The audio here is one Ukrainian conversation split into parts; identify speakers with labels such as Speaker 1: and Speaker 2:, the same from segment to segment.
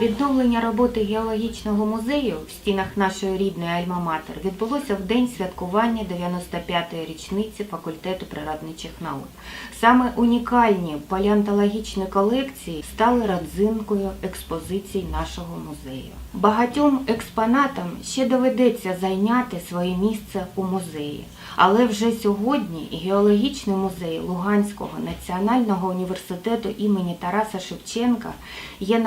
Speaker 1: Відновлення роботи геологічного музею в стінах нашої рідної Альма-Матер відбулося в день святкування 95-ї річниці факультету природничих наук. Саме унікальні палеонтологічні колекції стали родзинкою експозицій нашого музею. Багатьом експонатам ще доведеться зайняти своє місце у музеї, але вже сьогодні геологічний музей Луганського національного університету імені Тараса Шевченка є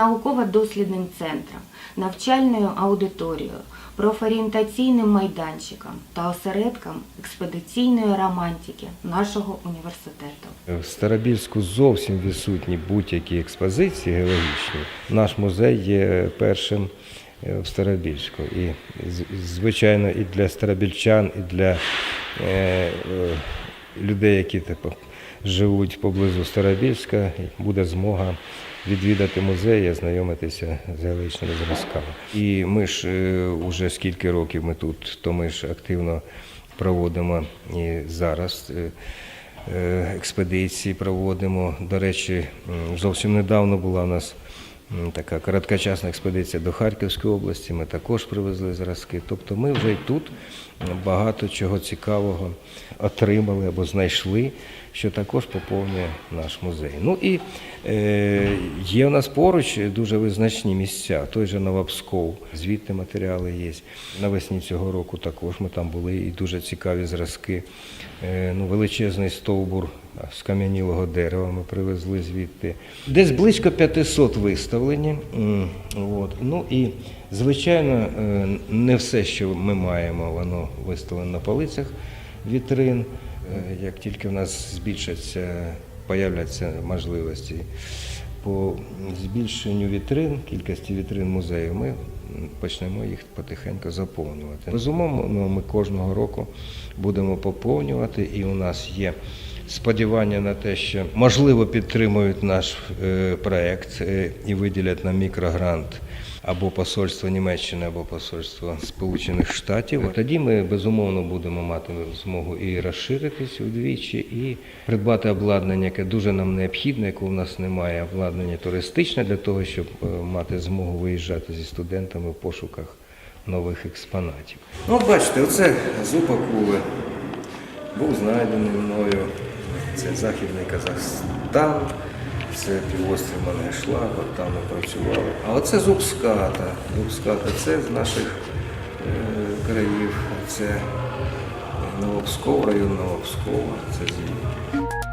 Speaker 1: науково-дослідним центром, навчальною аудиторією, профорієнтаційним майданчиком та осередком експедиційної романтики нашого університету.
Speaker 2: В Старобільську зовсім відсутні будь-які експозиції геологічні. Наш музей є першим е, в Старобільську. І, звичайно, і для старобільчан, і для е, е, людей, які живуть поблизу Старобільська, буде змога відвідати музей і ознайомитися з геологічними зразками. І ми ж уже скільки років ми тут, то ми ж активно проводимо і зараз. е, е, експедиції проводимо. До речі, зовсім недавно була у нас така короткочасна експедиція до Харківської області. Ми також привезли зразки. Тобто ми вже й тут багато чого цікавого отримали або знайшли, що також поповнює наш музей. Ну і е, є у нас поруч дуже визначні місця. Той же Новопсков, звідти матеріали є. Навесні цього року також ми там були і дуже цікаві зразки. Е, ну, величезний стовбур скам'янілого дерева ми привезли звідти. Десь близько 500 виставлені. М, От. Ну і звичайно, е, не все, що ми маємо, воно виставлено на полицях вітрин. Е, Як тільки в нас збільшаться, появляться можливості по збільшенню вітрин, кількості вітрин музею, ми почнемо їх потихеньку заповнювати. Безумовно, ми кожного року будемо поповнювати, і у нас є сподівання на те, що можливо підтримують наш е, проект е, і виділять нам мікрогрант або посольство Німеччини, або посольство Сполучених Штатів. Тоді ми безумовно будемо мати змогу і розширитись удвічі, і придбати обладнання, яке дуже нам необхідне, якого в нас немає, обладнання туристичне для того, щоб е, мати змогу виїжджати зі студентами в пошуках нових експонатів. Ну, бачите, оце зуб акули був знайдений мною. Це Західний Казахстан, це півострів Мангешла, от там ми працювали. А оце Зубската. Зубската це з наших е, країв. Це Новопсков, район Новопскова, це звідти.